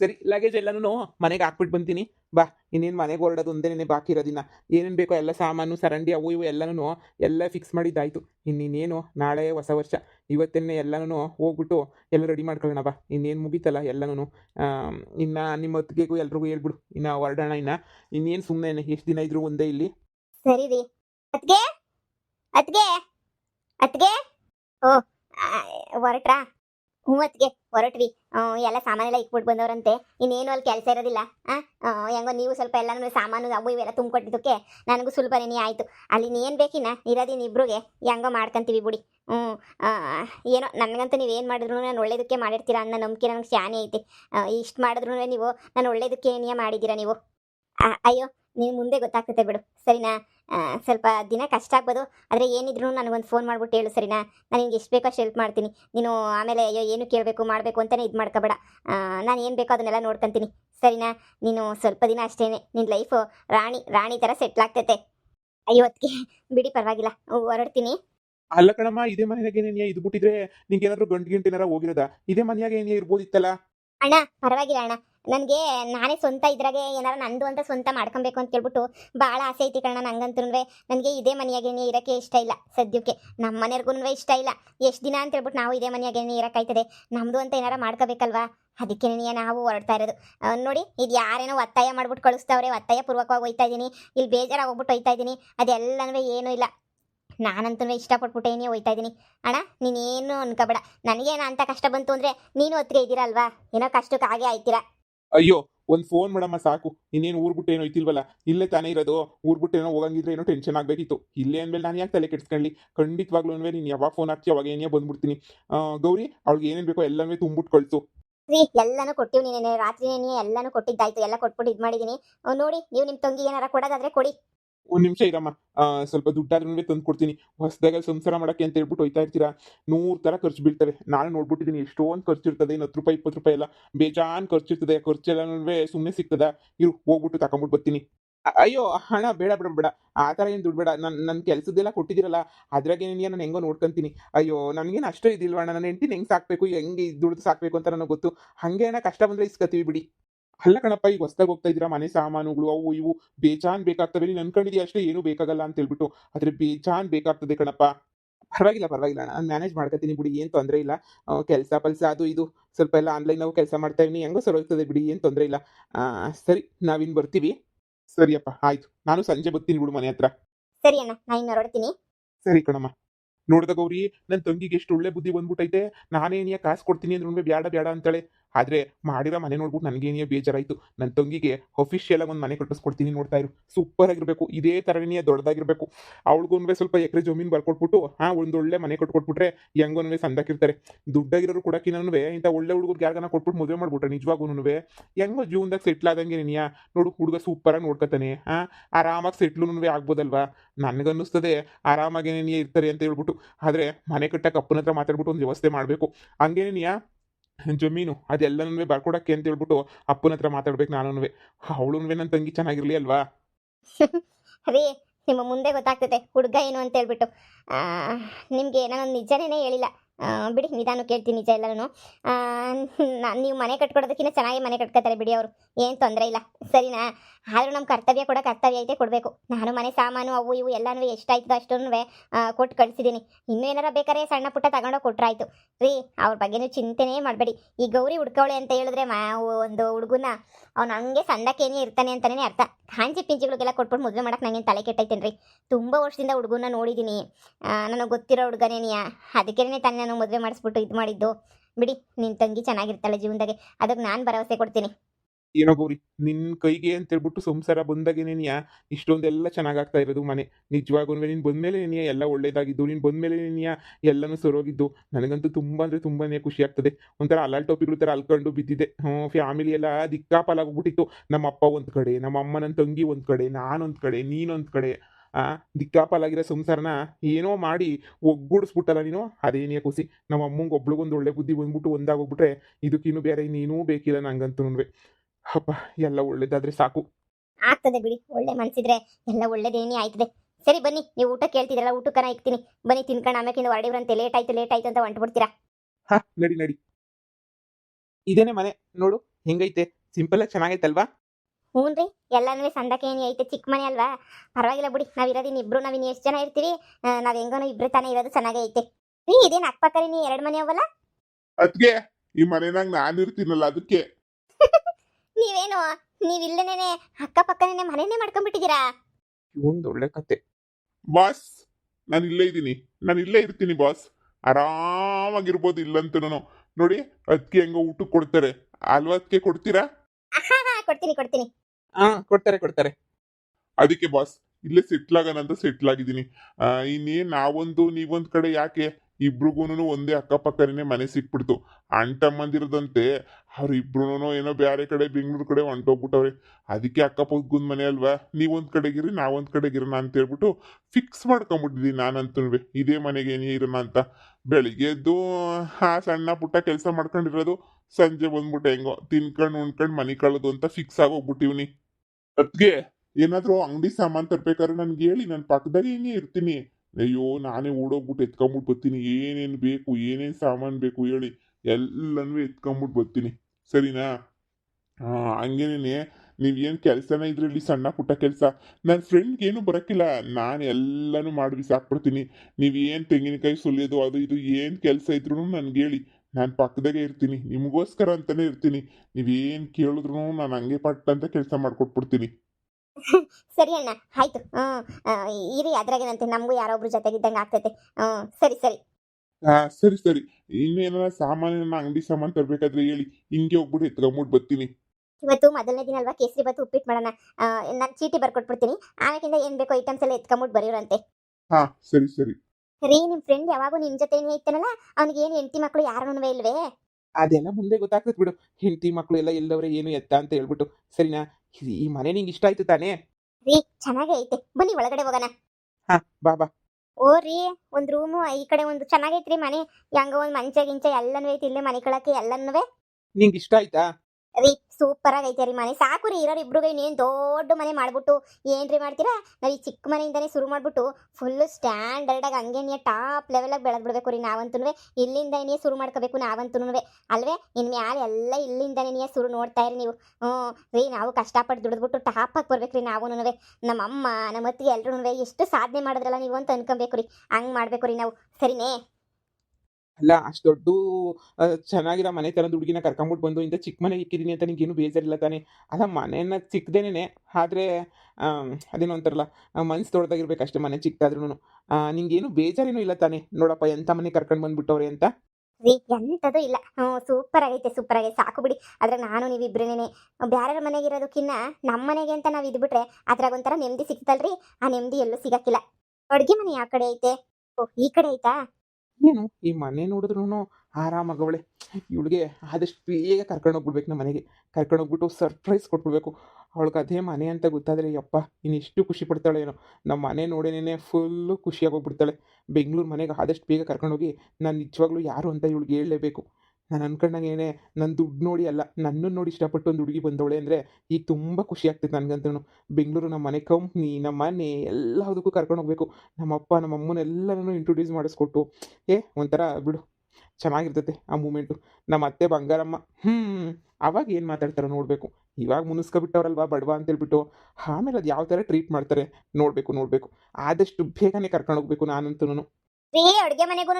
ಸರಿ ಲಗೇಜ್ ಎಲ್ಲನೂ ಮನೆಗೆ ಹಾಕ್ಬಿಟ್ಟು ಬಂತೀನಿ. ಬಾ, ಇನ್ನೇನು ಮನೆಗೆ ಹೊರಡೋದು ಒಂದೇ ಬಾಕಿ ಇರೋದಿನ ಏನೇನು ಬೇಕೋ ಎಲ್ಲ ಸಾಮಾನು, ಸರಂಡಿ ಅವು ಇವು ಎಲ್ಲನೂ ಎಲ್ಲ ಫಿಕ್ಸ್ ಮಾಡಿದ್ದಾಯ್ತು. ಇನ್ನೇನು ನಾಳೆ ಹೊಸ ವರ್ಷ. ಇವತ್ತೇನೆ ಎಲ್ಲನೂ ಹೋಗ್ಬಿಟ್ಟು ಎಲ್ಲ ರೆಡಿ ಮಾಡ್ಕೊಳ್ಳೋಣ ಬಾ. ಇನ್ನೇನು ಮುಗೀತಲ್ಲ ಎಲ್ಲನೂ ಇನ್ನು ನಿಮ್ಮ ಹೊತ್ತಿಗೆಗೂ ಎಲ್ರಿಗೂ ಹೇಳ್ಬಿಡು. ಇನ್ನು ಹೊರಡೋಣ ಇನ್ನು. ಇನ್ನೇನು ಸುಮ್ಮನೆ ಎಷ್ಟು ದಿನ ಇದ್ರು ಒಂದೇ ಇಲ್ಲಿ. ಸರಿ ರೀ. ಅತ್ಗೆ ಅತ್ಗೆ ಅತ್ಗೆ ಓ ಹೊರಟ್ರಾ? ಹ್ಞೂ ಅತ್ಗೆ ಹೊರಟ್ವಿ. ಎಲ್ಲ ಸಾಮಾನೆಲ್ಲ ಇಟ್ಬಿಟ್ಟು ಬಂದವರಂತೆ. ಇನ್ನೇನು ಅಲ್ಲಿ ಕೆಲಸ ಇರೋದಿಲ್ಲ. ಹೆಂಗೋ ನೀವು ಸ್ವಲ್ಪ ಎಲ್ಲನೂ ಸಾಮಾನು ಅವು ಇವೆಲ್ಲ ತುಂಬಿಕೊಟ್ಟಿದ್ದಕ್ಕೆ ನನಗೂ ಸುಲಭನೇ ಆಯಿತು. ಅಲ್ಲಿ ಏನು ಬೇಕಿನ? ಇರೋದಿನ ಇಬ್ರಿಗೆ. ಹೆಂಗೋ ಮಾಡ್ಕೊಂತೀವಿ ಬಿಡಿ. ಹ್ಞೂ ಏನೋ ನನಗಂತೂ ನೀವು ಏನು ಮಾಡಿದ್ರು ನಾನು ಒಳ್ಳೇದಕ್ಕೆ ಮಾಡಿರ್ತೀರಾ ಅನ್ನೋ ನಂಬಿಕೆ ನನಗೆ ಶಾನೆ ಐತಿ. ಇಷ್ಟು ಮಾಡಿದ್ರು ನೀವು ನಾನು ಒಳ್ಳೇದಕ್ಕೆ ಏನೇ ಮಾಡಿದ್ದೀರಾ ನೀವು? ಅಯ್ಯೋ ನೀನು ಮುಂದೆ ಗೊತ್ತಾಗ್ತದೆ ಬಿಡು. ಸರಿನಾ? ಸ್ವಲ್ಪ ದಿನ ಕಷ್ಟ ಆಗ್ಬೋದು. ಆದರೆ ಏನಿದ್ರು ನನಗೊಂದು ಫೋನ್ ಮಾಡ್ಬಿಟ್ಟು ಹೇಳು ಸರಿನಾ? ನಾನು ನಿಂಗೆ ಎಷ್ಟು ಬೇಕೋ ಅಷ್ಟು ಹೆಲ್ಪ್ ಮಾಡ್ತೀನಿ. ನೀನು ಆಮೇಲೆ ಅಯ್ಯೋ ಏನು ಕೇಳಬೇಕು ಮಾಡಬೇಕು ಅಂತಲೇ ಇದು ಮಾಡ್ಕೋಬೇಡ. ನಾನು ಏನು ಬೇಕೋ ಅದನ್ನೆಲ್ಲ ನೋಡ್ಕೊಂತೀನಿ. ಸರಿನಾ? ನೀನು ಸ್ವಲ್ಪ ದಿನ ಅಷ್ಟೇ ನಿನ್ನ ಲೈಫು ರಾಣಿ ರಾಣಿ ಥರ ಸೆಟ್ಲ್ ಆಗ್ತೈತೆ. ಅಯ್ಯೋ ಅದಕ್ಕೆ ಬಿಡಿ ಪರವಾಗಿಲ್ಲ. ಹೊರಡ್ತೀನಿ. ಅಲ್ಲ ಕಣಮ್ಮ ಇದೇ ಮನೆಯಾಗೆ ನೀನು ಇದು ಬಿಟ್ಟಿದ್ರೆ ನಿಂಗೆ ಏನಾದ್ರು ಗಂಟು ಗಂಟೆನಾರ ಹೋಗಿರೋದ? ಇದೇ ಮನೆಯಾಗೆ ಏನೇ ಇರ್ಬೋದಿತ್ತಲ್ಲ? ಅಣ್ಣ ಪರವಾಗಿಲ್ಲ ಅಣ್ಣ. ನನಗೆ ನಾನೇ ಸ್ವಂತ ಇದ್ರಾಗೆ ಏನಾರ ನಂದು ಅಂತ ಸ್ವಂತ ಮಾಡ್ಕೊಬೇಕು ಅಂತ ಹೇಳ್ಬಿಟ್ಟು ಭಾಳ ಆಸೆ ಐತಿ ಕಣ ನಂಗಂತೂ ನನಗೆ ಇದೇ ಮನೆಯಾಗೇನೆ ಇರೋಕ್ಕೆ ಇಷ್ಟ ಇಲ್ಲ ಸದ್ಯಕ್ಕೆ. ನಮ್ಮ ಮನೆಯವ್ರಿಗೂ ಇಷ್ಟ ಇಲ್ಲ. ಎಷ್ಟು ದಿನ ಅಂತ ಹೇಳ್ಬಿಟ್ಟು ನಾವು ಇದೇ ಮನೆಯಾಗೇನೆ ಇರೋಕ್ಕಾಯ್ತದೆ ನಮ್ಮದು ಅಂತ ಏನಾರ ಮಾಡ್ಕೋಬೇಕಲ್ವಾ? ಅದಕ್ಕೆ ನೀನೇ ನಾವು ಹೊರಡ್ತಾ ಇರೋದು. ನೋಡಿ, ಇದು ಯಾರೇನೋ ಒತ್ತಾಯ ಮಾಡ್ಬಿಟ್ಟು ಕಳಿಸ್ತಾವ್ರೆ, ಒತ್ತಾಯ ಪೂರ್ವಕವಾಗಿ ಹೋಯ್ತಾ ಇದ್ದೀನಿ. ಇಲ್ಲಿ ಬೇಜಾರಾಗಿ ಹೋಗ್ಬಿಟ್ಟು ಹೋಯ್ತಾ ಇದ್ದೀನಿ. ಅದೆಲ್ಲನೂ ಏನೂ ಇಲ್ಲ. ನಾನಂತೂ ಇಷ್ಟಪಟ್ಬಿಟ್ಟೇನೇ ಹೋಯ್ತಾ ಇದ್ದೀನಿ. ಅಣ್ಣ, ನೀನೇನು ಅನ್ಕೋಬೇಡ. ನನಗೇನು ಅಂತ ಕಷ್ಟ ಬಂತು ಅಂದರೆ ನೀನು ಹೊತ್ತಿಗೆ ಇದ್ದೀರಲ್ವಾ? ಏನೋ ಕಷ್ಟಕ್ಕೆ ಹಾಗೆ ಆಯ್ತೀರಾ? ಅಯ್ಯೋ, ಒಂದ್ ಫೋನ್ ಮಾಡಮ್ಮ ಸಾಕು. ಇನ್ನೇನು ಊರ್ ಬಿಟ್ಟು ಏನೋ ಐತಿಲ್ವಲ್ಲ ಇಲ್ಲೇ ತಾನೇ ಇರೋದು. ಊರ್ ಬಿಟ್ಟು ಏನೋ ಹೋಗಂಗಿದ್ರೆ ಏನೋ ಟೆನ್ಷನ್ ಆಗ್ಬೇಕಿತ್ತು. ಇಲ್ಲೇ ಅಂದ್ಮೇಲೆ ನಾನು ಯಾಕೆ ತಲೆ ಕೆಡ್ಸ್ಕೊಳ್ಳಿ? ಖಂಡಿತವಾಗ್ಲೂ ನೀನು ಯಾವಾಗ ಫೋನ್ ಹಾಕ್ತಿ ಅವಾಗ ಏನೇ ಬಂದ್ಬಿಡ್ತೀನಿ. ಗೌರಿ, ಅವ್ಳಿಗೆ ಏನೇನು ಬೇಕೋ ಎಲ್ಲನೂ ತುಂಬಿಟ್ಟು ಕಳಿಸು. ರೀ, ಎಲ್ಲಾನು ಕೊಟ್ಟಿವಿ ನೀನೇ ರಾತ್ರಿ ಎಲ್ಲಾನು ಕೊಟ್ಟಿದ್ದಾಯ್ತು. ಎಲ್ಲ ಕೊಟ್ಬಿಟ್ಟು ಇದು ಮಾಡಿದ್ದೀನಿ ನೋಡಿ, ನೀವು ನಿಮ್ಮ ತಂಗಿ ಏನಾರ ಕೊಡೋದಾದ್ರೆ ಕೊಡಿ. ಒಂದ್ ನಿಮಿಷ ಇರಮ್ಮ. ಸ್ವಲ್ಪ ದುಡ್ಡಾದ್ರೂ ತಂದು ಕೊಡ್ತೀನಿ. ಹೊಸದಾಗ ಸಂಸಾರ ಮಾಡಕ್ಕೆ ಅಂತ ಹೇಳ್ಬಿಟ್ಟು ಹೋಯ್ತಾ ಇರ್ತೀರಾ? ನೂರು ತರ ಖರ್ಚು ಬೀಳ್ತವೆ. ನಾನು ನೋಡ್ಬಿಟ್ಟಿದ್ದೀನಿ, ಎಷ್ಟೊಂದು ಖರ್ಚು ಇರ್ತದೆ ಇನ್ನು ಹತ್ತು ರೂಪಾಯಿ, ಇಪ್ಪತ್ತು ರೂಪಾಯಿ ಎಲ್ಲ ಬೇಜಾನ್ ಖರ್ಚು ಇರ್ತದೆ ಖರ್ಚೆಲ್ಲನೂ ಸುಮ್ಮನೆ ಸಿಗ್ತದ. ಇರು, ಹೋಗ್ಬಿಟ್ಟು ತಗೊಂಬಿಟ್ಟು ಬರ್ತೀನಿ. ಅಯ್ಯೋ, ಹಣ ಬೇಡ ಬೇಡ ಬೇಡ. ಆ ಥರ ಏನು ದುಡ್ಡು ಬೇಡ. ನನ್ನ ನನ್ನ ಕೆಲಸದ್ದೆಲ್ಲ ಕೊಟ್ಟಿದ್ದೀರಲ್ಲ, ಅದ್ರಾಗೆ ನಾನು ಹೆಂಗೋ ನೋಡ್ಕೊಂತೀನಿ. ಅಯ್ಯೋ, ನನಗೇನು ಅಷ್ಟೇ ಇದಿಲ್ವಣ್ಣ. ನನ್ನ ಹೆಂಡ್ತಿನ ಹೆಂಗೆ ಸಾಕಬೇಕು? ಹೆಂಗೆ ದುಡ್ದು ಸಾಕಬೇಕು ಅಂತ ನನಗೆ ಗೊತ್ತು. ಹಂಗೆ ಕಷ್ಟ ಬಂದರೆ ಇಸ್ಕೊತೀವಿ ಬಿಡಿ. ಅಲ್ಲ ಕಣಪ್ಪ ಈಗ ಹೊಸ್ದಾಗ ಹೋಗ್ತಾ ಇದ್ದೀರಾ? ಮನೆ ಸಾಮಾನುಗಳು ಅವು ಇವು. ಬೇಜಾನ್ ಬೇಕಾಗ್ತವೆ. ನೀನು ಅನ್ಕೊಂಡಿದ್ಯಾ ಅಷ್ಟೇ ಏನೂ ಬೇಕಾಗಲ್ಲ ಅಂತ ಹೇಳ್ಬಿಟ್ಟು. ಆದ್ರೆ ಬೇಜಾನ್ ಬೇಕಾಗ್ತದೆ ಕಣಪ್ಪ. ಪರವಾಗಿಲ್ಲ ಪರವಾಗಿಲ್ಲ. ನಾನು ಮ್ಯಾನೇಜ್ ಮಾಡ್ಕೊತೀನಿ ಬಿಡಿ. ಏನು ತೊಂದರೆ ಇಲ್ಲ. ಕೆಲಸ ಪಲ್ಸ ಅದು ಇದು. ಸ್ವಲ್ಪ ಎಲ್ಲ ಆನ್ಲೈನ್ ನಾವು ಕೆಲಸ ಮಾಡ್ತಾ ಇದೀನಿ ಹೆಂಗೋ ಸರೋಗ್ತದೆ ಬಿಡಿ. ಏನು ತೊಂದರೆ ಇಲ್ಲ. ಆ, ಸರಿ ನಾವಿನ್ ಬರ್ತೀವಿ. ಸರಿಯಪ್ಪ ಆಯ್ತು. ನಾನು ಸಂಜೆ ಬರ್ತೀನಿ ಬಿಡು ಮನೆ ಹತ್ರ. ಸರಿ ಅಣ್ಣ ನಾ ಇನ್ನು ಹೊರಡ್ತೀನಿ. ಸರಿ ಕಣಮ್ಮ. ನೋಡ್ದಾಗ ಗೌರಿ ನನ್ನ ತಂಗಿಗೆ ಎಷ್ಟು ಒಳ್ಳೆ ಬುದ್ಧಿ ಬಂದ್ಬಿಟ್ಟೈತೆ ನಾನೇನಿಯ ಕಾಸು ಕೊಡ್ತೀನಿ ಅಂದ್ರೆ ಬೇಡ ಬೇಡ ಅಂತಾಳೆ. ಆದ್ರೆ ಮಾಡಿರೋ ಮನೆ ನೋಡ್ಬಿಟ್ಟು ನನಗೇನೇ ಬೇಜಾರಾಯಿತು. ನನ್ನ ತಂಗಿಗೆ ಅಫಿಷಿಯಲ್ ಆಗಿ ಒಂದು ಮನೆ ಕಟ್ಟಿಸ್ಕೊಡ್ತೀನಿ ನೋಡ್ತಾ ಇರು. ಸೂಪರ್ ಆಗಿರಬೇಕು. ಇದೇ ಥರನೇ ದೊಡ್ಡದಾಗಿರಬೇಕು. ಅವಳಿಗೊಂದೇ ಸ್ವಲ್ಪ ಎಕರೆ ಜಮೀನು ಬರ್ಕೊಟ್ಬಿಟ್ಟು, ಹಾ, ಒಂದೊಳ್ಳೆ ಮನೆ ಕಟ್ಕೊಟ್ಬಿಟ್ರೆ ಹೆಂಗೊಂದೇ ಸಂದಾಕಿರ್ತಾರೆ ದುಡ್ಡಾಗಿರೋರು ಕೊಡಕ್ಕಿನೂ ಇಂಥ ಒಳ್ಳೆ ಹುಡುಗರು ಯಾರಿಗಾನ ಕೊಟ್ಬಿಟ್ಟು ಮದುವೆ ಮಾಡ್ಬಿಟ್ರೆ ನಿಜವಾಗೂ ಹೆಂಗೋ ಜೀವನದಾಗ ಸೆಟ್ಲ್ ಆದಂಗೆ ನೀನಿಯ? ನೋಡು, ಹುಡುಗ ಸೂಪರಾಗಿ ನೋಡ್ಕೊತಾನೆ, ಹಾಂ, ಆರಾಮಾಗಿ ಸೆಟ್ಲೂ ಆಗ್ಬೋದಲ್ವಾ? ನನಗನ್ನಿಸ್ತದೆ ಆರಾಮಾಗಿ ಇರ್ತಾರೆ ಅಂತ ಹೇಳ್ಬಿಟ್ಟು. ಆದರೆ ಮನೆ ಕಟ್ಟಕ್ಕೆ ಅಪ್ಪನ ಹತ್ರ ಮಾತಾಡ್ಬಿಟ್ಟು ಒಂದು ವ್ಯವಸ್ಥೆ ಮಾಡಬೇಕು. ಹಂಗೇನೆ ನೀಯ? ಜಮೀನು. ಅದೆಲ್ಲನೂ ಬರ್ಕೊಡಕ್ಕೆ ಅಂತ ಹೇಳ್ಬಿಟ್ಟು ಅಪ್ಪನ ಹತ್ರ ಮಾತಾಡ್ಬೇಕು ನಾನು ಅವಳು ನನ್ನ ತಂಗಿ ಚೆನ್ನಾಗಿರ್ಲಿ ಅಲ್ವಾ? ರೀ ನಿಮ್ಮ ಮುಂದೆ ಗೊತ್ತಾಗ್ತದೆ ಹುಡುಗ ಏನು ಅಂತ ಹೇಳ್ಬಿಟ್ಟು. ನಿಮಗೆ ನಾನು ನಿಜನೇ ಹೇಳಿಲ್ಲ. ಬಿಡಿ, ನಿಧಾನ ಕೇಳ್ತೀನಿ ನಿಜ ಎಲ್ಲನೂ ನೀವು ಮನೆ ಕಟ್ಕೊಡೋದಕ್ಕಿಂತ ಚೆನ್ನಾಗಿ ಮನೆ ಕಟ್ಕೋತಾರೆ ಬಿಡಿ ಅವರು. ಏನು ತೊಂದರೆ ಇಲ್ಲ. ಸರಿನಾ? ಆದರೂ ನಮ್ಮ ಕರ್ತವ್ಯ ಕೂಡ ಕರ್ತವ್ಯ ಐತೆ, ಕೊಡಬೇಕು. ನಾನು ಮನೆ ಸಾಮಾನು, ಅವು ಇವು ಎಲ್ಲನೂ ಎಷ್ಟಾಯ್ತದೋ ಅಷ್ಟೂ ಕೊಟ್ಟು ಕಳಿಸಿದ್ದೀನಿ ಇನ್ನೂ ಏನಾರ ಬೇಕಾದ್ರೆ ಸಣ್ಣ ಪುಟ್ಟ ತಗೊಂಡೋಗಿ ಕೊಟ್ರಾಯ್ತು. ರೀ, ಅವ್ರ ಬಗ್ಗೆನೂ ಚಿಂತೆನೇ ಮಾಡಬೇಡಿ. ಈ ಗೌರಿ ಹುಡ್ಕವಳೆ ಅಂತ ಹೇಳಿದ್ರೆ ಮಾ ಒಂದು ಹುಡುಗನ ಅವ್ನು ಹಂಗೆ ಸಣ್ಣಕ್ಕೇನೇ ಇರ್ತಾನೆ ಅಂತಲೇ ಅರ್ಥ. ಕಾಂಚಿ ಪಿಂಚಿಗಳಿಗೆಲ್ಲ ಕೊಟ್ಬಿಟ್ಟು ಮದುವೆ ಮಾಡಕ್ಕೆ ನನಗೆ ತಲೆ ಕೆಟ್ಟೈತೇನೆ ರೀ. ತುಂಬ ವರ್ಷದಿಂದ ಹುಡುಗನ ನೋಡಿದ್ದೀನಿ ನನಗೆ ಗೊತ್ತಿರೋ ಹುಡುಗನೇನಿಯ ಅದಕ್ಕೇನೆ ತಾನೇ ನಾನು ಮದುವೆ ಮಾಡಿಸ್ಬಿಟ್ಟು ಇದು ಮಾಡಿದ್ದು. ಬಿಡಿ ನಿನ್ನ ತಂಗಿ ಚೆನ್ನಾಗಿರ್ತಾಳೆ ಜೀವನದಾಗೆ. ಅದಕ್ಕೆ ನಾನು ಭರವಸೆ ಕೊಡ್ತೀನಿ. ಏನೋ ಗೌರಿ ನಿನ್ನ ಕೈಗೆ ಅಂತ ಹೇಳ್ಬಿಟ್ಟು ಸಂಸಾರ ಬಂದಾಗೇನೇನಿಯ ಇಷ್ಟೊಂದೆಲ್ಲ ಚೆನ್ನಾಗಾಗ್ತಾ ಇರೋದು ಮನೆ. ನಿಜವಾಗೂ ನೀನು ಬಂದಮೇಲೆ ನೀನು ಎಲ್ಲ ಒಳ್ಳೇದಾಗಿದ್ದು, ನೀನು ಬಂದಮೇಲೆ ನೀನಿಯ ಎಲ್ಲನೂ ಸರೋಗಿದ್ದು. ನನಗಂತೂ ತುಂಬ ಅಂದರೆ ತುಂಬಾನೇ ಖುಷಿ ಆಗ್ತದೆ. ಒಂಥರ ಅಲಾಲ್ ಟೋಪಿಗಳು ಥರ ಅಲ್ಕೊಂಡು ಬಿದ್ದಿದೆ. ಫ್ಯಾಮಿಲಿ ಎಲ್ಲ ದಿಕ್ಕಾಪಾಲಾಗ್ಬಿಟ್ಟಿತ್ತು. ನಮ್ಮ ಅಪ್ಪ ಒಂದು ಕಡೆ ನಮ್ಮ ಅಮ್ಮ ನನ್ನ ತಂಗಿ ಒಂದು ಕಡೆ, ನಾನೊಂದು ಕಡೆ, ನೀನೊಂದು ಕಡೆ. ಆ, ದಿಕ್ಕಾಪಾಲಾಗಿರೋ ಸಂಸಾರನ ಏನೋ ಮಾಡಿ ಒಗ್ಗೂಡಿಸ್ಬಿಟ್ಟಲ್ಲ ನೀನು? ಅದೇನೇ ಖುಷಿ. ನಮ್ಮ ಅಮ್ಮಂಗೆ ಒಬ್ಳಿಗೊಂದು ಒಳ್ಳೆ ಬುದ್ಧಿ ಬಂದ್ಬಿಟ್ಟು ಒಂದಾಗೋಗ್ಬಿಟ್ರೆ ಇದಕ್ಕಿನ್ನೂ ಬೇರೆ ಇನ್ನೇನೂ ಬೇಕಿಲ್ಲ ನಂಗಂತೂ ಅಪ್ಪ ಎಲ್ಲ ಒಳ್ಳೇದಾದ್ರೆ ಸಾಕು. ಆಗ್ತದೆ ಬಿಡಿ ಒಳ್ಳೆ ಮನ್ಸಿದ್ರೆ ಎಲ್ಲ ಒಳ್ಳೇದೇನೇ ಆಯ್ತದೆ. ಸರಿ ಬನ್ನಿ ನೀವು ಊಟ ಕೇಳ್ತಿದ್ರಲ್ಲ ಊಟಕ್ಕನ ಇಕ್ತೀನಿ. ಬನ್ನಿ ತಿನ್ಕೊಂಡು ಆಮೇಕಿಂದ ಹೊರಡಿವ್ರಂತೆ ಲೇಟ್ ಆಯ್ತು ಲೇಟ್ ಆಯ್ತು ಅಂತ ಹೊಂಟ್ಬಿಡ್ತೀರಾ? ಹಾ ನಡಿ ನಡಿ. ಇದೇನೆ ಮನೆ? ನೋಡು ಹೆಂಗೈತೆ? ಸಿಂಪಲ್ ಆಗಿ ಚೆನ್ನಾಗೈತಲ್ವಾ ರೀ ಎಲ್ಲ ಸಂದಕ್ಕೆ ಏನು ಐತೆ? ಚಿಕ್ಕ ಮನೆ ಅಲ್ವಾ? ಪರವಾಗಿಲ್ಲ ಬಿಡಿ ನಾವು ಇರೋದಿನ ಇಬ್ರು ನಾವಿನ್ ಇನ್ನು ಎಷ್ಟು ಜನ ಇರ್ತೀವಿ? ನಾವು ನಾವ್ ಹೆಂಗೋ ಇಬ್ರು ತಾನೇ ಇರೋದು ಚೆನ್ನಾಗೇ ಐತೆ. ರೀ ಇದೇನ್ ಅಕ್ಕಪಕ್ಕ ನೀ ಎರಡ್ ಮನೆ ಅವಲ್ಲ? ಅದಕ್ಕೆ ಈ ಮನೆನಾಗ ನಾನು ಇರ್ತೀನಲ್ಲ ಅದಕ್ಕೆ ನೀವೇನು ನೀವ್ ಇಲ್ಲೇನೆ ಅಕ್ಕಪಕ್ಕನೇ ಮನೆನೇ ಮಾಡ್ಕೊಂಡ್ಬಿಟ್ಟಿದ್ದೀರಾ? ಒಂದು ಒಳ್ಳೆ ಕತೆ. ಬಾಸ್ ನಾನು ಇಲ್ಲೇ ಇದ್ದೀನಿ. ನಾನು ಇಲ್ಲೇ ಇರ್ತೀನಿ ಬಾಸ್. ಆರಾಮಾಗಿರ್ಬೋದು ಇಲ್ಲಂತೂ ನೋಡಿ ಅದಕ್ಕೆ ಹೆಂಗೋ ಊಟಕ್ಕೆ ಕೊಡ್ತಾರೆ. ಅಲ್ವಾ ಅದಕ್ಕೆ ಕೊಡ್ತೀರಾ? ಕೊಡ್ತೀನಿ ಕೊಡ್ತೀನಿ. ಹಾ ಕೊಡ್ತಾರೆ ಕೊಡ್ತಾರೆ. ಅದಕ್ಕೆ ಬಾಸ್ ಇಲ್ಲೇ ಸೆಟ್ಲ್ ಆಗೋಣ ಅಂತ ಸೆಟ್ಲ್ ಆಗಿದ್ದೀನಿ. ಆ, ಇನ್ನೇನ್ ನಾವೊಂದು ನೀವೊಂದ್ ಕಡೆ ಯಾಕೆ ಇಬ್ರಿಗೂನು ಒಂದೇ ಅಕ್ಕಪಕ್ಕನೇ ಮನೆ ಸಿಕ್ಬಿಡ್ತು. ಅಂಟಮ್ಮಂದಿರದಂತೆ ಅವ್ರು ಇಬ್ರು ಏನೋ ಬೇರೆ ಕಡೆ ಬೆಂಗಳೂರು ಕಡೆ ಹೊಂಟೋಗ್ಬಿಟ್ಟವ್ರೆ. ಅದಕ್ಕೆ ಅಕ್ಕಪಕ್ಕದ ಮನೆ ಅಲ್ವಾ ನೀವೊಂದ್ ಕಡೆಗಿರಿ ನಾವೊಂದ್ ಕಡೆಗಿರೋಣ ಅಂತ ಹೇಳ್ಬಿಟ್ಟು ಫಿಕ್ಸ್ ಮಾಡ್ಕೊಂಬಿಟ್ಟಿದ್ದೀನಿ ನಾನಂತೂ ಇದೇ ಮನೆಗೆ ಏನೇ ಇರೋಣ ಅಂತ. ಬೆಳಿಗ್ಗೆ ಎದ್ದು, ಆ ಸಣ್ಣ ಪುಟ್ಟ ಕೆಲಸ ಮಾಡ್ಕೊಂಡಿರೋದು ಸಂಜೆ ಬಂದ್ಬಿಟ್ಟು ಹೆಂಗೋ. ತಿನ್ಕೊಂಡು, ಉಣ್ಕೊಂಡು, ಮನೆ ಕಳೋದು ಅಂತ ಫಿಕ್ಸ್ ಆಗೋಗ್ಬಿಟ್ಟಿವ್ನಿ ಅದ್ಗೆ ಏನಾದರೂ ಅಂಗಡಿ ಸಾಮಾನು ತರ್ಬೇಕಾದ್ರೆ ನನ್ಗೆ ಹೇಳಿ, ನಾನು ಪಕ್ಕದಾಗೆ ಏನೇ ಇರ್ತೀನಿ. ಅಯ್ಯೋ, ನಾನೇ ಓಡೋಗ್ಬಿಟ್ಟು ಎತ್ಕೊಂಬಿಟ್ಟು ಬರ್ತೀನಿ. ಏನೇನು ಬೇಕು, ಏನೇನು ಸಾಮಾನು ಬೇಕು ಹೇಳಿ ಎಲ್ಲನೂ ಎತ್ಕೊಂಬಿಟ್ಟು ಬರ್ತೀನಿ. ಸರಿನಾ? ಹಂಗೇನೆ ನೀವೇನು ಕೆಲಸನೇ ಇದ್ರಲ್ಲಿ ಸಣ್ಣ ಪುಟ್ಟ ಕೆಲಸ? ನನ್ನ ಫ್ರೆಂಡ್ಗೆ ಏನು ಬರೋಕ್ಕಿಲ್ಲ. ನಾನು ಎಲ್ಲನೂ ಮಾಡಿ ಬಿಸಾಕ್ಬಿಡ್ತೀನಿ ನೀವೇನು ತೆಂಗಿನಕಾಯಿ ಸುಲಿಯೋದು, ಅದು ಇದು, ಏನು ಕೆಲಸ ಇದ್ರೂ ನನಗೆ ಹೇಳಿ. ನಾನು ಪಕ್ಕದಾಗೆ ಇರ್ತೀನಿ. ನಿಮಗೋಸ್ಕರ ಅಂತಲೇ ಇರ್ತೀನಿ. ನೀವೇನು ಕೇಳಿದ್ರು ನಾನು ಹಂಗೆ ಪಟ್ಟಂತ ಕೆಲಸ ಮಾಡ್ಕೊಟ್ಬಿಡ್ತೀನಿ. ಸರಿ ಅಣ್ಣ ಆಯ್ತು. ಹ್ಞೂ ಇರಿ ಅದ್ರಾಗೇನಂತೆ ನಮಗೂ ಯಾರೊಬ್ರು ಜೊತೆಗಿದ್ದಂಗೆ ಆಗ್ತೈತೆ. ಹ್ಞೂ ಸರಿ ಸರಿ. ಹಾ ಸರಿ ಸರಿ. ಇನ್ನೇನಾರ ಸಾಮಾನ್ಯ ಅಂಗಡಿ ಸಾಮಾನು ತರಬೇಕಾದ್ರೆ ಹೇಳಿ. ಹಿಂಗೆ ಹೋಗ್ಬಿಟ್ಟು ಎತ್ಕೊಂಬಿಟ್ಟು ಬರ್ತೀನಿ. ಇವತ್ತು ಮೊದಲನೇ ದಿನ ಅಲ್ವಾ ಕೇಸರಿ ಬತ್ತು ಉಪ್ಪಿಟ್ಟು ಮಾಡೋಣ. ನಾನು ಚೀಟಿ ಬರ್ಕೊಟ್ಬಿಡ್ತೀನಿ. ಆಮೇಲಿಂದ ಏನ್ ಬೇಕೋ ಐಟಮ್ಸ್ ಎಲ್ಲ ಎತ್ಕೊಂಬಿಟ್ಟು ಬರೆಯೋರಂತೆ. ಹಾ ಸರಿ ಸರಿ. ರೀ ನಿಮ್ಮ ಫ್ರೆಂಡ್ ಯಾವಾಗೂ ನಿಮ್ ಜೊತೆನೇ ಇರ್ತಾನಲ್ಲ ಅವ್ನಿಗೆ ಏನು ಹೆಂಡತಿ ಮಕ್ಕಳು ಯಾರನ್ನೂ ಇಲ್ವೇ? ಅದೆಲ್ಲ ಮುಂದೆ ಗೊತ್ತಾಗ್ತದೆ ಬಿಡು. ಹೆಂಡತಿ ಮಕ್ಕಳು ಎಲ್ಲ ಎಲ್ಲವರೇ ಏನು ಎತ್ತ ಅಂತ ಹೇಳ್ಬಿಟ್ಟು. ಸರಿನಾ? ಈ ಮನೆ ನಿಂಗೆ ಇಷ್ಟ ಆಯ್ತು ತಾನೇ? ರೀ ಚೆನ್ನಾಗೇ ಐತೆ. ಬನ್ನಿ ಒಳಗಡೆ ಹೋಗೋಣ. ಹಾ ಬಾ ಬಾ. ಓ ರೀ ಒಂದು ರೂಮು ಈ ಕಡೆ ಒಂದು ಚೆನ್ನಾಗೈತ್ರಿ ಮನೆ. ಹೆಂಗ ಒಂದು ಮಂಚ ಗಿಂಚ ಎಲ್ಲನೂ ಐತಿ ಇಲ್ಲೇ ಮನೆ ಕಳಕ್ಕೆ ಎಲ್ಲನೂ ನಿಂಗೆ ಇಷ್ಟ ಆಯ್ತಾ? ರೀ ಸೂಪರ್ ಆಗೈತೆ ರೀ ಮನೆ. ಸಾಕು ರೀ, ಇರೋರು ಇಬ್ರಿಗೆ ದೊಡ್ಡ ಮನೆ ಮಾಡ್ಬಿಟ್ಟು ಏನ್ರಿ ಮಾಡ್ತೀರಾ? ನಾವು ಈ ಚಿಕ್ಕ ಮನೆಯಿಂದನೇ ಶುರು ಮಾಡ್ಬಿಟ್ಟು ಫುಲ್ಲು ಸ್ಟ್ಯಾಂಡರ್ಡ್ ಆಗಿ ನೀ ಟಾಪ್ ಲೆವೆಲಾಗಿ ಬೆಳೆದ್ ಬಿಡ್ಬೇಕು ರೀ ನಾವಂತೂ ಇಲ್ಲಿಂದನೇ ಶುರು ಮಾಡ್ಕೋಬೇಕು ನಾವಂತೂ ಅಲ್ವೇ? ಇನ್ ಮ್ಯಾಲೆ ಎಲ್ಲ ಇಲ್ಲಿಂದನೇ ಶುರು ನೋಡ್ತಾ ಇರಿ ನೀವು. ಹ್ಞೂ ರೀ, ನಾವು ಕಷ್ಟಪಟ್ಟು ದುಡಿದ್ಬಿಟ್ಟು ಟಾಪ್ ಆಗಿ ರೀ ನಾವು ನಮ್ಮ ಅಮ್ಮ ನಮ್ಮ ಅತ್ತಿಗೆ ಎಲ್ಲರೂ ಎಷ್ಟು ಸಾಧನೆ ಮಾಡಿದ್ರಲ್ಲ ನೀವು ಅಂತ ಅನ್ಕೊಬೇಕು ರೀ. ಹಂಗೆ ಮಾಡ್ಬೇಕು ರೀ ನಾವು. ಸರಿನೇ? ಅಲ್ಲ, ಅಷ್ಟು ದೊಡ್ಡ ಚೆನ್ನಾಗಿರೋ ಮನೆ ಥರದ ಹುಡುಗಿನ ಕರ್ಕೊಂಬಿಟ್ಟು ಬಂದು ಇಂಥ ಚಿಕ್ಕ ಮನೆ ಇಕ್ಕಿದ್ದೀನಿ ಅಂತ ನಿಂಗೇನು ಬೇಜಾರಿಲ್ಲ ತಾನೆ. ಅಲ್ಲ ಮನೆನ ಚಿಕ್ಕದೇನೆ ಆದರೆ ಅದೇನೋ ಅಂತಾರಲ್ಲ ಮನ್ಸು ದೊಡ್ಡದಾಗಿರ್ಬೇಕು ಅಷ್ಟೇ ಮನೆ ಚಿಕ್ಕದಾದ್ರೂ ನಿಂಗೇನು ಬೇಜಾರೇನು ಇಲ್ಲ ತಾನೆ. ನೋಡಪ್ಪ ಎಂಥ ಮನೆ ಕರ್ಕೊಂಡು ಬಂದ್ಬಿಟ್ಟವ್ರೆ ಅಂತ. ರೀ ಎಂಥದ್ದು ಇಲ್ಲ. ಸೂಪರ್ ಆಗೈತೆ ಸೂಪರ್ ಆಗೈತೆ ಸಾಕು ಬಿಡಿ. ಆದ್ರೆ ನಾನು ನೀವು ಬೇರೆಯವ್ರ ಮನೆಗೆ ಇರೋದಕ್ಕಿನ್ನ ನಮ್ಮ ಮನೆಗೆ ಅಂತ ನಾವು ಇದ್ಬಿಟ್ರೆ ಅದ್ರಾಗ ಒಂಥರ ನೆಮ್ಮದಿ ಸಿಗ್ತಲ್ರಿ ಆ ನೆಮ್ಮದಿ ಎಲ್ಲೂ ಸಿಗಕ್ಕಿಲ್ಲ. ಅಡುಗೆ ಮನೆ ಯಾವ ಕಡೆ ಐತೆ? ಓ, ಈ ಕಡೆ ಐತಾ? ಏನು? ಈ ಮನೆ ನೋಡಿದ್ರು ಆರಾಮಾಗವಳೆ ಇವಳಿಗೆ ಆದಷ್ಟು ಬೇಗ ಕರ್ಕೊಂಡು ಹೋಗ್ಬಿಡ್ಬೇಕು ನಮ್ಮ ಮನೆಗೆ. ಕರ್ಕೊಂಡು ಹೋಗ್ಬಿಟ್ಟು ಸರ್ಪ್ರೈಸ್ ಕೊಟ್ಬಿಡ್ಬೇಕು. ಅವಳಿಗೆ ಅದೇ ಮನೆ ಅಂತ ಗೊತ್ತಾದರೆ, ಯಪ್ಪ ಇನ್ನೆಷ್ಟು ಖುಷಿ ಪಡ್ತಾಳೆ ಏನೋ. ನಮ್ಮ ಮನೆ ನೋಡೇನೆ ಫುಲ್ಲು ಖುಷಿಯಾಗಿ ಹೋಗ್ಬಿಡ್ತಾಳೆ. ಬೆಂಗಳೂರು ಮನೆಗೆ ಆದಷ್ಟು ಬೇಗ ಕರ್ಕೊಂಡೋಗಿ ನಾನು ನಿಜವಾಗ್ಲೂ ಯಾರು ಅಂತ ಇವಳಿಗೆ ಹೇಳಲೇಬೇಕು. ನಾನು ಅನ್ಕೊಂಡಂಗೇನೆ ನನ್ನ ದುಡ್ಡು ನೋಡಿ ಅಲ್ಲ ನನ್ನನ್ನು ನೋಡಿ ಇಷ್ಟಪಟ್ಟು ಒಂದು ಹುಡುಗಿ ಬಂದವಳೆ ಅಂದರೆ ಈಗ ತುಂಬ ಖುಷಿ ಆಗ್ತೈತೆ ನನಗಂತೂ ಬೆಂಗಳೂರು ನಮ್ಮ ಮನೆ ಕಂಪ್ನಿ ನಮ್ಮ ಮನೆ ಎಲ್ಲದಕ್ಕೂ ಕರ್ಕೊಂಡು ಹೋಗ್ಬೇಕು. ನಮ್ಮಪ್ಪ ನಮ್ಮ ಅಮ್ಮನೆಲ್ಲರನ್ನು ಇಂಟ್ರೊಡ್ಯೂಸ್ ಮಾಡಿಸ್ಕೊಟ್ಟು. ಏ, ಒಂಥರ ಬಿಡು, ಚೆನ್ನಾಗಿರ್ತೈತೆ ಆ ಮೂಮೆಂಟು ನಮ್ಮ ಅತ್ತೆ ಬಂಗಾರಮ್ಮ ಹ್ಞೂ ಅವಾಗ ಏನು ಮಾತಾಡ್ತಾರೋ ನೋಡಬೇಕು. ಇವಾಗ ಮುನಿಸ್ಕೊಬಿಟ್ಟವ್ರಲ್ವಾ ಬಡವ ಅಂತೇಳ್ಬಿಟ್ಟು, ಆಮೇಲೆ ಅದು ಯಾವ ಥರ ಟ್ರೀಟ್ ಮಾಡ್ತಾರೆ ನೋಡಬೇಕು ನೋಡಬೇಕು. ಆದಷ್ಟು ಬೇಗನೆ ಕರ್ಕೊಂಡು ಹೋಗ್ಬೇಕು ನಾನಂತೂ ರೀ ಅಡುಗೆ ಮನೆಗೂ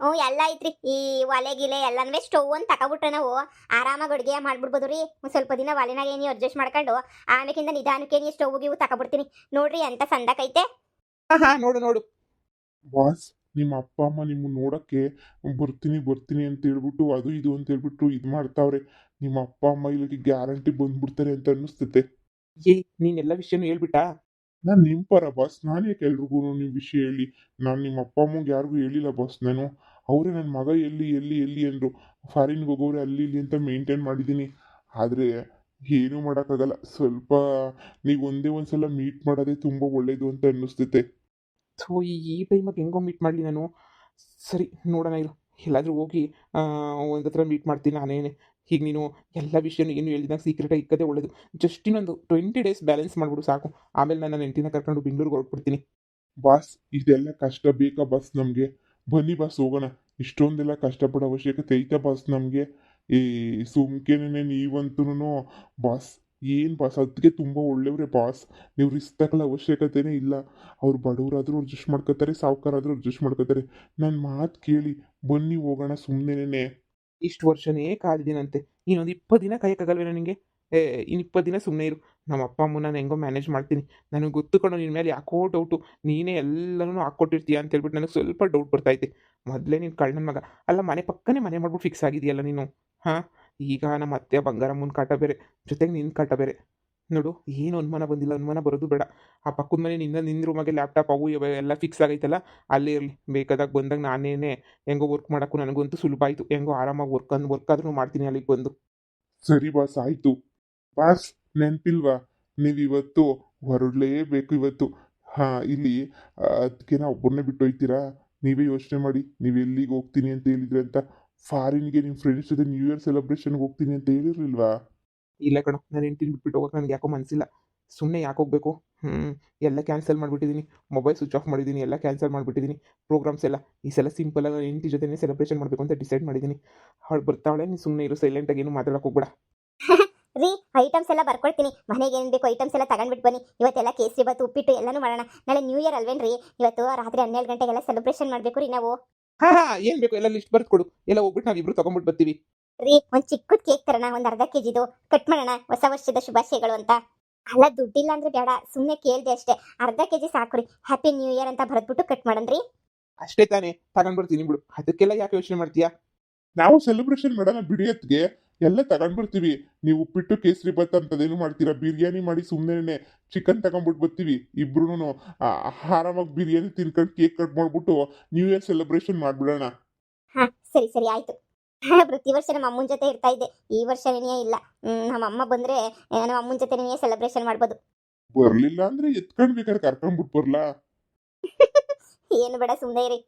ಹ್ಞೂ ಎಲ್ಲ ಐತ್ರಿ. ಈ ಒಲೆ ಗಿಲೆ ಎಲ್ಲನೂ ಸ್ಟವ್ ಅಂತ ತಗೊಬಿಟ್ರೆ ನಾವು ಆರಾಮಾಗಿ ಅಡುಗೆ ಮಾಡ್ಬಿಡ್ಬೋದು ರೀ. ಒಂದು ಸ್ವಲ್ಪ ದಿನ ಒಲೆನಾಗ ಏನು ಅಡ್ಜಸ್ಟ್ ಮಾಡ್ಕೊಂಡು ಆಮೇಲಿಂದ ನಿಧಾನಕ್ಕೆ ನೀವು ಸ್ಟವ್ ಗಿವು ತಗೊಬಿಡ್ತೀನಿ ನೋಡ್ರಿ ಎಂತ ಸಂದಕೈತೆ ಹಾ ಹಾಂ ನೋಡು ನೋಡು. ಬಾಸ್ ನಿಮ್ಮ ಅಪ್ಪ ಅಮ್ಮ ನಿಮ್ಮ ನೋಡಕ್ಕೆ ಬರ್ತೀನಿ ಬರ್ತೀನಿ ಅಂತ ಹೇಳ್ಬಿಟ್ಟು ಅದು ಇದು ಅಂತ ಹೇಳ್ಬಿಟ್ಟು ಇದು ಮಾಡ್ತಾವ್ರೆ. ನಿಮ್ಮ ಅಪ್ಪ ಅಮ್ಮ ಇಲ್ಲಿಗೆ ಗ್ಯಾರಂಟಿ ಬಂದ್ಬಿಡ್ತಾರೆ ಅಂತ ಅನ್ನಿಸ್ತೈತೆ. ಏ ನೀನೆಲ್ಲ ವಿಷಯನೂ ಹೇಳ್ಬಿಟ್ಟಾ? ನಾನು ನಿಮ್ಮ ಪರ ಬಾಸ್ ನಾನು ಯಾಕೆ ಎಲ್ರಿಗೂ ನಿಮ್ಮ ವಿಷಯ ಹೇಳಿ? ನಾನು ನಿಮ್ಮ ಅಪ್ಪ, ಅಮ್ಮಗೆ ಯಾರಿಗೂ ಹೇಳಿಲ್ಲ ಬಾಸ್ ನಾನು. ಅವರೇ ನನ್ನ ಮಗ ಎಲ್ಲಿ ಎಲ್ಲಿ ಎಲ್ಲಿ ಅಂದರು. ಫಾರಿನ್ಗೆ ಹೋಗೋರೆ ಅಲ್ಲಿ, ಇಲ್ಲಿ ಅಂತ ಮೇಂಟೈನ್ ಮಾಡಿದ್ದೀನಿ. ಆದರೆ ಏನೂ ಮಾಡೋಕ್ಕಾಗಲ್ಲ. ಸ್ವಲ್ಪ ನೀವು ಒಂದೇ ಒಂದು ಸಲ ಮೀಟ್ ಮಾಡೋದೇ ತುಂಬ ಒಳ್ಳೆಯದು ಅಂತ ಅನ್ನಿಸ್ತೈತೆ ಸೊ ಈ ಟೈಮಾಗ ಹೆಂಗೋ ಮೀಟ್ ಮಾಡಲಿ ನಾನು. ಸರಿ, ನೋಡೋಣ ಇರು. ಎಲ್ಲಾದರೂ ಹೋಗಿ ಒಂದು ಹತ್ರ ಮೀಟ್ ಮಾಡ್ತೀನಿ ನಾನೇನೆ. ಈಗ ನೀನು ಎಲ್ಲ ವಿಷಯನೂ ಏನು ಹೇಳಿದಾಗ ಸೀಕ್ರೆಟಾಗಿ ಇಕ್ಕದೆ ಒಳ್ಳೆಯದು ಜಸ್ಟ್ ಇನ್ನೊಂದು ಟ್ವೆಂಟಿ ಡೇಸ್ ಬ್ಯಾಲೆನ್ಸ್ ಮಾಡಿಬಿಡು ಸಾಕು. ಆಮೇಲೆ ನಾನು ನನ್ನ ಹೆಂಡತಿನ ಕರ್ಕೊಂಡು ಬೆಂಗಳೂರಿಗೆ ಹೊರಟ್ಬಿಡ್ತೀನಿ. ಬಾಸ್ ಇದೆಲ್ಲ ಕಷ್ಟ ಬೇಕಾ ಬಾಸ್ ನಮಗೆ? ಬನ್ನಿ ಬಾಸ್ ಹೋಗೋಣ. ಇಷ್ಟೊಂದೆಲ್ಲ ಕಷ್ಟಪಡೋ ಅವಶ್ಯಕತೆ ಐತಾ ಬಾಸ್ ನಮಗೆ? ಈ ಸುಮ್ಕೆನೇ ನೀವಂತೂ ಬಾಸ್ ಏನು ಬಾಸ್ ಅದಕ್ಕೆ ತುಂಬ ಒಳ್ಳೆಯವ್ರೆ ಬಾಸ್ ನೀವು ರಿಸ್ಕ್ ತಗೊಳ್ಳೋ ಅವಶ್ಯಕತೆನೇ ಇಲ್ಲ. ಅವ್ರು ಬಡವರಾದರೂ ಅಡ್ಜಸ್ಟ್ ಮಾಡ್ಕೋತಾರೆ, ಸಾವುಕಾರಾದ್ರೂ ಅಡ್ಜಸ್ಟ್ ಮಾಡ್ಕೋತಾರೆ. ನನ್ನ ಮಾತು ಕೇಳಿ, ಬನ್ನಿ ಹೋಗೋಣ ಸುಮ್ಮನೆ ಇಷ್ಟು ವರ್ಷನೇ ಕಾದಿದ್ದೀನಂತೆ ಇನ್ನೊಂದು ಇಪ್ಪತ್ತು ದಿನ ಕಾಯಕ್ಕಾಗಲ್ವೇ ನನಗೆ ಏ ಇನ್ನು ಇಪ್ಪತ್ತು ದಿನ ಸುಮ್ಮನೆ ಇರು. ನಮ್ಮ ಅಪ್ಪ, ಅಮ್ಮ ನಾನು ಹೆಂಗೋ ಮ್ಯಾನೇಜ್ ಮಾಡ್ತೀನಿ. ನನಗೆ ಗೊತ್ತುಕೊಂಡು ನಿನ್ನ ಮೇಲೆ ಯಾಕೋ ಡೌಟು ನೀನೇ ಎಲ್ಲನೂ ಹಾಕ್ಕೊಟ್ಟಿರ್ತೀಯ ಅಂತ ಹೇಳ್ಬಿಟ್ಟು ನನಗೆ ಸ್ವಲ್ಪ ಡೌಟ್ ಬರ್ತೈತೆ ಮೊದಲೇ ನೀನು ಕಳ್ಳನ ಮಗ. ಅಲ್ಲ, ಮನೆ ಪಕ್ಕನೇ ಮನೆ ಮಾಡ್ಬಿಟ್ಟು ಫಿಕ್ಸ್ ಆಗಿದೆಯಲ್ಲ ನೀನು? ಹಾಂ? ಈಗ ನಮ್ಮ ಅತ್ತೆ ಬಂಗಾರಮ್ಮನ ಕಾಟ ಬೇರೆ. ಜೊತೆಗೆ ನಿನ್ನ ಕಾಟ ಬೇರೆ. ನೋಡು, ಏನು ಅನುಮಾನ ಬಂದಿಲ್ಲ, ಅನುಮಾನ ಬರೋದು ಬೇಡ. ಆ ಪಕ್ಕದ ಮನೆ ನಿನ್ನ ನಿನ್ನ ರೂಮಾಗೆ ಲ್ಯಾಪ್ಟಾಪ್ ಅವು ಎಲ್ಲ ಫಿಕ್ಸ್ ಆಗೈತಲ್ಲ, ಅಲ್ಲೇ ಇರಲಿ. ಬೇಕಾದಾಗ ಬಂದಾಗ ನಾನೇನೆ ಹೆಂಗೋ ವರ್ಕ್ ಮಾಡೋಕ್ಕೂ ನನಗಂತೂ ಸುಲಭ ಆಯಿತು. ಹೆಂಗೋ ಆರಾಮಾಗಿ ವರ್ಕ್ ಅಂದು ವರ್ಕ್ ಆದ್ರೂ ಮಾಡ್ತೀನಿ ಅಲ್ಲಿಗೆ ಬಂದು. ಸರಿ ಬಾಸ್ ಆಯಿತು. ಬಾಸ್ ನೆನಪಿಲ್ವಾ? ನೀವು ಇವತ್ತು ಹೊರಡಲೇಬೇಕು ಇವತ್ತು. ಹಾಂ, ಇಲ್ಲಿ ಅದಕ್ಕೆ ನಾ ಒಬ್ಬರನ್ನೇ ಬಿಟ್ಟು ಹೋಯ್ತೀರಾ? ನೀವೇ ಯೋಚನೆ ಮಾಡಿ, ನೀವು ಎಲ್ಲಿಗೆ ಹೋಗ್ತೀನಿ ಅಂತ ಹೇಳಿದ್ರಿ ಅಂತ. ಫಾರಿನ್ಗೆ ನಿಮ್ಮ ಫ್ರೆಂಡ್ಸ್ ಜೊತೆ ನ್ಯೂ ಇಯರ್ ಸೆಲೆಬ್ರೇಷನ್ಗೆ ಹೋಗ್ತೀನಿ ಅಂತ ಹೇಳಿರ್ಲಿಲ್ವಾ? ಇಲ್ಲ ಕಣ ನಾನು ಏನು ಬಿಟ್ಬಿಟ್ಟು ಹೋಗೋಕೆ ನನಗೆ ಯಾಕೋ ಮನಸ್ಸಿಲ್ಲ ಸುಮ್ಮನೆ ಯಾಕೆ ಹೋಗಬೇಕು? ಹ್ಞೂ ಎಲ್ಲ ಕ್ಯಾನ್ಸಲ್ ಮಾಡಿಬಿಟ್ಟಿದ್ದೀನಿ ಮೊಬೈಲ್ ಸ್ವಿಚ್ ಆಫ್ ಮಾಡಿದ್ದೀನಿ ಎಲ್ಲ ಕ್ಯಾನ್ಸಲ್ ಮಾಡಿಬಿಟ್ಟಿದ್ದೀನಿ ಪ್ರೋಗ್ರಾಮ್ಸ್ ಎಲ್ಲ ಈ ಸಲ ಸಿಂಪಲ್ ಆಗಿ ಹೆಂಡತಿ ಜೊತೆನೇ ಸೆಲೆಬ್ರೇಷನ್ ಮಾಡಬೇಕು ಅಂತ ಡಿಸೈಡ್ ಮಾಡಿದ್ದೀನಿ ಅವಳು ಬರ್ತಾವಳೆ ನೀನು ಸುಮ್ಮನೆ ಇರು ಸೈಲೆಂಟಾಗಿ ಏನು ಮಾತಾಡೋಕೆ ಹೋಗ್ಬೇಡ. ರೀ ಐಟಮ್ಸ್ ಎಲ್ಲ ಬರ್ಕೊಡ್ತೀನಿ. ಮನೆಗೆ ಏನು ಬೇಕು ಐಟಮ್ಸ್ ಎಲ್ಲ ತಗೊಂಡ್ಬಿಟ್ಟು ಬನ್ನಿ. ಇವತ್ತೆಲ್ಲ ಕೇಸರಿ ಬಾತು ಉಪ್ಪಿಟ್ಟು ಎಲ್ಲನೂ ಮಾಡೋಣ. ನಾಳೆ ನ್ಯೂ ಇಯರ್ ಅಲ್ವೇನ್ರಿ? ಇವತ್ತು ರಾತ್ರಿ ಹನ್ನೆರಡು ಗಂಟೆಗೆಲ್ಲ ಸೆಲೆಬ್ರೇಷನ್ ಮಾಡಬೇಕು ರೀ ನಾವು. ಹಾಂ ಹಾಂ ಏನು ಬೇಕು? ಎಲ್ಲ ಲಿಸ್ಟ್ ಬರ್ದು ಕೊಡು. ಎಲ್ಲ ಹೋಗ್ಬಿಟ್ಟು ನಾವಿಬ್ರು ತೊಗೊಂಡ್ಬಿಟ್ಟು ಬರ್ತೀವಿ. ರೀ ಒಂದು ಚಿಕ್ಕದ್ ಕೇಕ್ ತರೋಣ ಒಂದು ಅರ್ಧ ಕೆ ಜಿದು ಕಟ್ ಮಾಡೋಣ ಹೊಸ ವರ್ಷದ ಶುಭಾಶಯಗಳು ಅಂತ. ಅಲ್ಲ ದುಡ್ಡಿಲ್ಲ ಅಂದ್ರೆ ಬೇಡ ಸುಮ್ಮನೆ ಕೇಳಿದೆ ಅಷ್ಟೇ. ಅರ್ಧ ಕೆ ಜಿ ಸಾಕು ರೀ ಹ್ಯಾಪಿ ನ್ಯೂ ಇಯರ್ ಅಂತ ಬರೆದ್ಬಿಟ್ಟು ಕಟ್ ಮಾಡನ್ರಿ ಅಷ್ಟೇ ತಾನೇ ತಗೊಂಡ್ ಬರ್ತೀನಿ ಬಿಡು. ಅದಕ್ಕೆಲ್ಲ ಯಾಕೆ ಯೋಚನೆ ಮಾಡ್ತೀಯಾ? ನಾವು ಸೆಲೆಬ್ರೇಷನ್ ಮಾಡೋಣ ಬಿಡಿಯತ್ಗೆ ಎಲ್ಲ ತಗೊಂಡ್ ಬರ್ತೀವಿ. ನೀವು ಉಪ್ಪಿಟ್ಟು ಕೇಸರಿ ಬತ್ ಅಂತದೇನು ಮಾಡ್ತೀರಾ? ಬಿರಿಯಾನಿ ಮಾಡಿ ಸುಮ್ಮನೆ ಚಿಕನ್ ತಗೊಂಡ್ಬಿಟ್ಟು ಬರ್ತೀವಿ. ಇಬ್ರು ಆರಾಮಾಗಿ ಬಿರಿಯಾನಿ ತಿನ್ಕೊಂಡು ಕೇಕ್ ಕಟ್ ಮಾಡ್ಬಿಟ್ಟು ನ್ಯೂ ಇಯರ್ ಸೆಲೆಬ್ರೇಷನ್ ಮಾಡ್ಬಿಡೋಣ. ಹಾ ಸರಿ ಸರಿ ಆಯ್ತು. ಪ್ರತಿ ವರ್ಷ ನಮ್ಮ ಅಮ್ಮನ ಜೊತೆ ಇರ್ತಾ ಇದ್ದೆ. ಈ ವರ್ಷ ನಿನಿಯೇ ಇಲ್ಲ. ಹ್ಮ್, ನಮ್ಮ ಅಮ್ಮ ಬಂದ್ರೆ ನಮ್ಮ ಅಮ್ಮನ ಜೊತೆ ನಿನೇ ಸೆಲೆಬ್ರೇಷನ್ ಮಾಡ್ಬೋದು. ಬರ್ಲಿಲ್ಲ ಅಂದ್ರೆ ಎತ್ಕೊಂಡ್ಬೇಕಾದ್ರೆ ಕರ್ಕೊಂಡ್ಬಿಟ್ಟು ಬರ್ಲಾ? ಏನು ಬೇಡ ಸುಮ್ಮನೆ ಇರಿ.